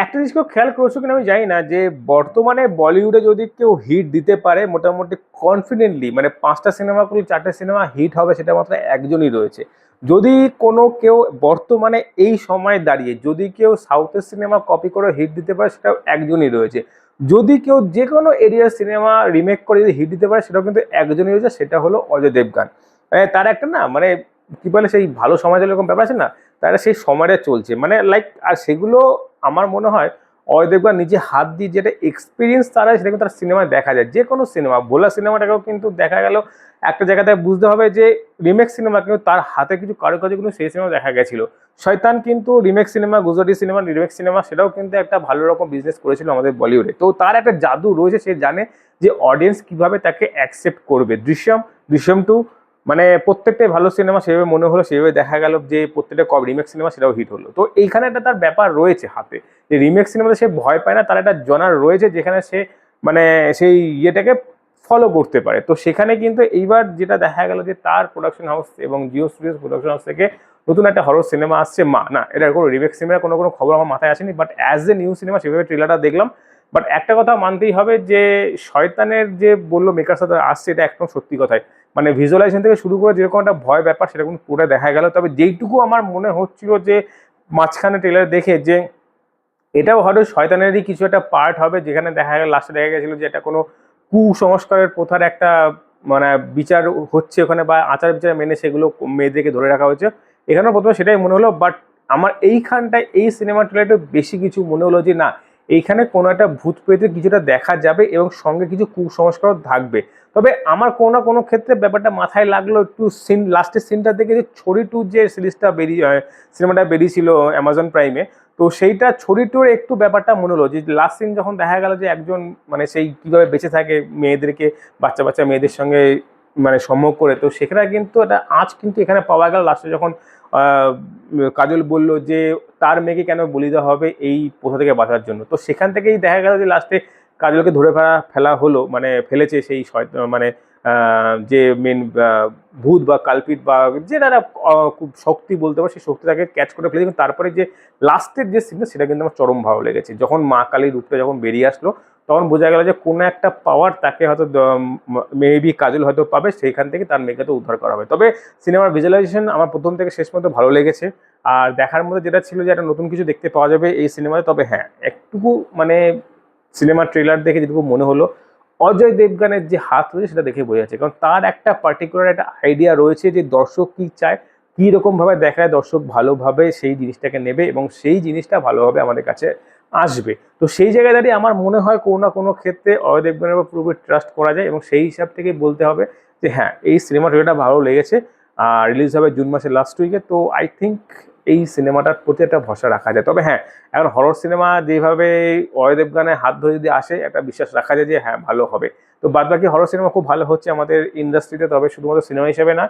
একটা জিনিস কেউ খেয়াল করছ কিনা আমি জানি না, যে বর্তমানে বলিউডে যদি কেউ হিট দিতে পারে, মোটামুটি কনফিডেন্টলি মানে পাঁচটা সিনেমা করলে চারটে সিনেমা হিট হবে, সেটা মাত্র একজনই রয়েছে। যদি কোনো কেউ বর্তমানে এই সময় দাঁড়িয়ে যদি কেউ সাউথের সিনেমা কপি করে হিট দিতে পারে, সেটাও একজনই রয়েছে। যদি কেউ যে কোনো এরিয়ার সিনেমা রিমেক করে যদি হিট দিতে পারে, সেটাও কিন্তু একজনই রয়েছে, সেটা হলো অজয় দেবগান। মানে তার একটা না মানে কি বলে সেই ভালো সমাজের এরকম ব্যাপার আছে না, তারা সেই সময়টা চলছে। মানে লাইক আর সেগুলো আমার মনে হয় অজয় দেবগান নিজে হাত দিয়ে যেটা এক্সপিরিয়েন্স তারা সেটা কিন্তু তার সিনেমায় দেখা যায়। যে কোনো সিনেমা ভোলা সিনেমাটাকেও কিন্তু দেখা গেল। একটা জায়গাতে বুঝতে হবে যে রিমেক সিনেমা কিন্তু তার হাতে কিছু কারুকার্য কিন্তু সেই সিনেমা দেখা গেছিল। শয়তান কিন্তু remake cinema Gujarati cinema remake cinema সেটাও কিন্তু একটা ভালো রকম বিজনেস করেছিল আমাদের বলিউডে তো তার একটা জাদু রয়েছে, সে জানে যে অডিয়েন্স কীভাবে তাকে অ্যাকসেপ্ট করবে। দৃশ্যম দৃশ্যম টু মানে প্রত্যেকটাই ভালো সিনেমা সেভাবে মনে হলো, সেভাবে দেখা গেল যে প্রত্যেকটা কব রিমেক সিনেমা সেটাও হিট হলো। তো এইখানে একটা তার ব্যাপার রয়েছে হাতে। যে রিমেক সিনেমাতে সে ভয় পায় না, তার একটা জনার রয়েছে যেখানে সে মানে সেই ইয়েটাকে ফলো করতে পারে। তো সেখানে কিন্তু এইবার যেটা দেখা গেল যে তার প্রোডাকশন হাউস এবং জিও স্টুডিওস প্রোডাকশন হাউস থেকে নতুন একটা হরর সিনেমা আসছে। মা, না, এটার কোনো রিমেক সিনেমার কোনো কোনো খবর আমার মাথায় আসেনি but as a new cinema সেভাবে ট্রেলারটা দেখলাম। বাট একটা কথা মানতেই হবে যে, শয়তানের যে বলল মেকার সাথে আসছে, এটা একদম সত্যি কথাই। মানে ভিজুয়ালাইজেশন থেকে শুরু করে যেরকম একটা ভয় ব্যাপার সেরকম পুরো দেখা গেল। তবে যেইটুকু আমার মনে হচ্ছিল যে মাঝখানে ট্রেলার দেখে যে এটাও হয়তো শয়তানেরই কিছু একটা পার্ট হবে, যেখানে দেখা গেল লাস্টে দেখা গেছিল যে এটা কোনো কুসংস্কারের প্রথার একটা মানে বিচার হচ্ছে ওখানে বা আচার বিচার মেনে সেগুলো মেয়েদেরকে ধরে রাখা হয়েছে। এখানেও প্রথমে সেটাই মনে হলো বাট আমার এইখানটায় এই সিনেমা ট্রেলারটা বেশি কিছু মনে হলো যে না এইখানে কোনো একটা ভূত প্রেতের কিছুটা দেখা যাবে এবং সঙ্গে কিছু কুসংস্কারও থাকবে। তবে আমার কোনো না কোনো ক্ষেত্রে ব্যাপারটা মাথায় লাগল একটু সিন লাস্টের সিনটা দেখে যে ছড়ি টু যে সিরিজটা বেরিয়ে সিনেমাটা বেরিয়েছিল অ্যামাজন প্রাইমে তো সেইটা ছড়ি টুর একটু ব্যাপারটা মনে হলো যে লাস্ট সিন যখন দেখা গেল যে একজন মানে সেই কীভাবে বেঁচে থাকে মেয়েদেরকে বাচ্চা বাচ্চা মেয়েদের সঙ্গে মানে সম্ভব করে। তো সেখানে কিন্তু এটা আঁচ কিন্তু এখানে পাওয়া গেল। লাস্টে যখন কাজল বলল যে, তার মেয়েকে কেন বলি দেওয়া হবে এই প্রথা থেকে বাঁচার জন্য? তো সেখান থেকেই দেখা গেল যে লাস্টে কাজলকে ধরে ফেলা ফেলা হলো। মানে ফেলেছে সেই মানে যে মেন ভূত বা কালপিট বা যে তারা খুব শক্তি বলতে পারে, সেই শক্তিটাকে ক্যাচ করে ফেলেছে। তারপরে যে লাস্টের যে সিনটা সেটা কিন্তু আমার চরম ভালো লেগেছে। যখন মা কালীর রূপটা যখন বেরিয়ে আসলো তখন বোঝা গেল যে কোনো একটা পাওয়ার তাকে হয়তো মেবি কাজল হয়তো পাবে, সেইখান থেকে তার মেয়েকে তো উদ্ধার করা হবে। তবে সিনেমার ভিজুয়ালাইজেশন আমার প্রথম থেকে শেষ পর্যন্ত ভালো লেগেছে। আর দেখার মধ্যে যেটা ছিল যে একটা নতুন কিছু দেখতে পাওয়া যাবে এই সিনেমাতে তবে হ্যাঁ একটুকু মানে সিনেমার ট্রেলার দেখে যেটুকু মনে হলো, অজয় দেবগানের যে হাত রয়েছে সেটা দেখে বোঝা যাচ্ছে। কারণ তার একটা পার্টিকুলার একটা আইডিয়া রয়েছে যে দর্শক কী চায় কী রকমভাবে দেখায়, দর্শক ভালোভাবে সেই জিনিসটাকে নেবে এবং সেই জিনিসটা ভালোভাবে আমাদের কাছে আসবে। তো সেই জায়গায় দাঁড়িয়ে আমার মনে হয় কোনো না কোনো ক্ষেত্রে অজয় দেবগানের উপর পুরোপুরি ট্রাস্ট করা যায় এবং সেই হিসাব থেকে বলতে হবে যে হ্যাঁ এই সিনেমা ট্রেলারটা ভালো লেগেছে আর রিলিজ হবে জুন মাসের লাস্ট উইকে তো আই থিঙ্ক এই সিনেমাটার প্রতি একটা ভরসা রাখা যায়। তবে হ্যাঁ এখন হরর সিনেমা যেভাবে অজয় দেবগানের হাত ধরে যদি আসে, একটা বিশ্বাস রাখা যায় যে হ্যাঁ ভালো হবে। তো বাদ বাকি হরর সিনেমা খুব ভালো হচ্ছে আমাদের ইন্ডাস্ট্রিতে তবে শুধুমাত্র সিনেমা হিসেবে না,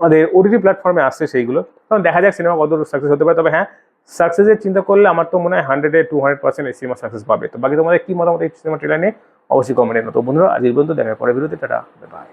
আমাদের ওটিটি প্ল্যাটফর্মে আসছে সেইগুলো। তখন দেখা যাক সিনেমা কত সাকসেস হতে পারে। তবে হ্যাঁ সাকসেসের চিন্তা করলে আমার তো মনে হয় হান্ড্রেডে টু হান্ড্রেড পার্সেন্ট এই সিনেমা সাকসেস পাবে। তো বাকি তোমাদের কি মতামত এই সিনেমা ট্রেলার নিয়ে? অবশ্যই কমেন্টে নতুন বন্ধুরা, আজ এই পর্যন্ত দেখার পরে বিরতি টাটা বাই